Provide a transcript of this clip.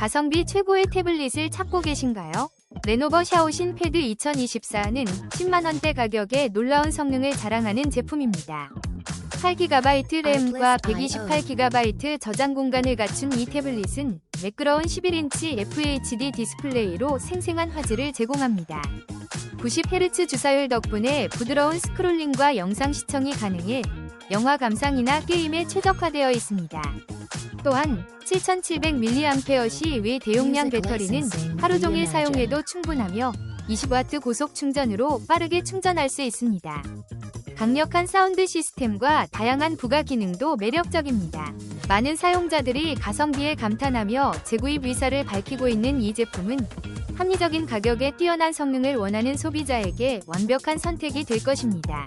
가성비 최고의 태블릿을 찾고 계신가요? 레노버 샤오신 패드 2024는 10만원대 가격에 놀라운 성능을 자랑하는 제품입니다. 8GB 램과 128GB 저장 공간을 갖춘 이 태블릿은 매끄러운 11인치 FHD 디스플레이로 생생한 화질을 제공합니다. 90Hz 주사율 덕분에 부드러운 스크롤링과 영상 시청이 가능해 영화 감상이나 게임에 최적화되어 있습니다. 또한 7700mAh 의 대용량 배터리는 하루 종일 사용해도 충분하며 20W 고속 충전으로 빠르게 충전할 수 있습니다. 강력한 사운드 시스템과 다양한 부가 기능도 매력적입니다. 많은 사용자들이 가성비에 감탄하며 재구입 의사를 밝히고 있는 이 제품은 합리적인 가격에 뛰어난 성능을 원하는 소비자에게 완벽한 선택이 될 것입니다.